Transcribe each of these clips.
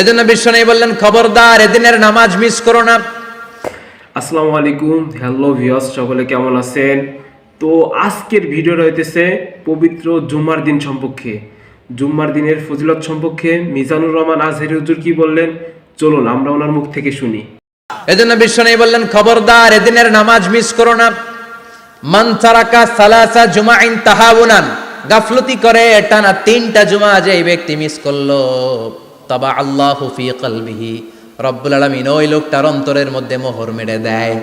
এজন্য বললেন খবরদার এদিনের নামাজ মিস করো না। আসসালামু আলাইকুম হ্যালো ভিউয়ার্স সকলে কেমন আছেন? তো আজকের ভিডিও রয়েছে পবিত্র জুম্মার দিন সম্পর্কে। জুম্মার দিনের ফজিলত সম্পর্কে মিজানুর রহমান আজহেরি হুজুর কি বললেন? চলুন আমরা ওনার মুখ থেকে শুনি। এজন্য বিশ্ব নেই বললেন খবরদার এদিনের নামাজ মিস করো না। মান তারাকা সালাসা জুমাইন তাহাউনান গাফলতি করে টানা তিনটা জুমা যে এই ব্যক্তি মিস করল। তবা আল্লাহ ফি কলবিহি। রব্বুল আলামিন ওই লোকটার অন্তরের মধ্যে মোহর মেরে দেয়।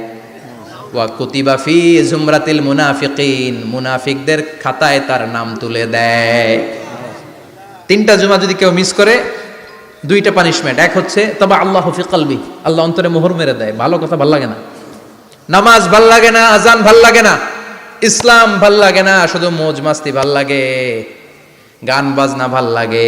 ওয়া কুতিবা ফি জুমরাতিল মুনাফিকিন, মুনাফিকদের খাতায় তার নাম তুলে দেয়। তিনটা জুমা যদি কেউ মিস করে, দুইটা পানিশমেন্ট, এক হচ্ছে তবে আল্লাহ ফি কলবি, আল্লাহ অন্তরে মোহর মেরে দেয়, ভালো কথা ভালো লাগে না। নামাজ ভালো লাগে না আজান ভালো লাগে না, ইসলাম ভালো লাগে না, শুধু মোজ মাস্তি ভালো লাগে গান বাজনা ভালো লাগে।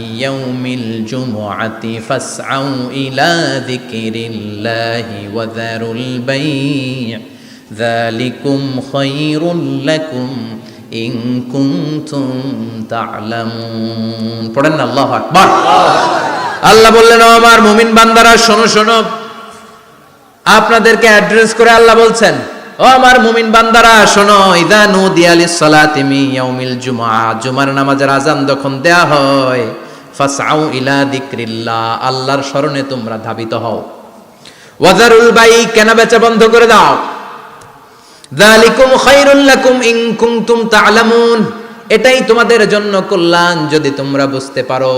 ইয়াউমিল জুমুআতি ফাসআউ ইলা যিকিরিল্লাহি ওয়া যারুল বাই' যালিকুম খায়রুল লাকুম ইন কুনতুম তা'লামুন পড়েন আল্লাহু আকবার। আল্লাহ বললেন আমার মুমিন বান্দারা, শোনো শোনো। আপনাদেরকে অ্যাড্রেস করে আল্লাহ বলছেন, ও আমার মুমিন বান্দারা, শোনো, ইদা নুদিয়া লিস-সালাতি মিন ইয়াউমিল জুমআ জুমার নামাজের আজান যখন দেয়া হয় ফাসআউ ইলা যিকরিল্লাহ, আল্লাহর স্মরণে তোমরা ধাবিত হও। ওয়াজারুল বাই, কেনা বেচা বন্ধ করে দাও? যালিকুম খাইরুল লাকুম ইন কুনতুম তা'লামুন এটাই তোমাদের জন্য কল্যাণ যদি তোমরা বুঝতে পারো।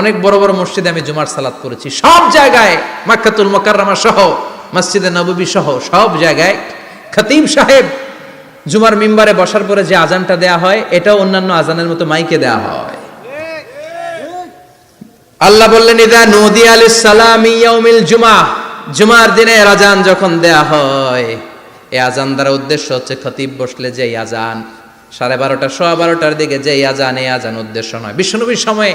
অনেক বড় বড় মসজিদে আমি জুমার সালাত করেছি। সব জায়গায় মাক্কাতুল মোকাররমা সহ, মসজিদে নববী সহ, সব জায়গায় খতিব সাহেব জুমার মিম্বারে বসার পরে যে আজানটা দেয়া হয়, এটাও অন্যান্য আজানের মতো মাইকে দেয়া হয়। আল্লাহ বললেন, ইদা নদী আলিস সালাম ইয়াউমিল জুমা। জুমার দিনে আজান যখন দেয়া হয় এই আজান দ্বারা উদ্দেশ্য হচ্ছে খতিব বসলে যে আজান, সাড়ে বারোটা সোয়া বারোটার দিকে যে আজান এই আজান উদ্দেশ্য নয়। বিশ্বনবীর সময়ে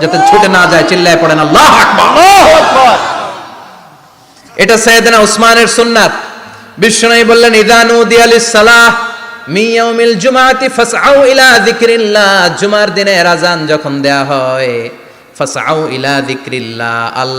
যাতে ছুটে না যায় চিল্লায় পড়েন আল্লাহ আকবার। এটা সৈয়দনা উসমানের সুন্নাত। বিশ্বনবী বললেন ইদানু দিয়ালিস সালাহ মিয়াউমিল জুমাতি ফাসআউ ইলা যিকরিল্লাহ। জুমার দিনে রাজান যখন দেয়া হয় ফাসআউ ইলা যিকরিল্লাহ। আল্লাহ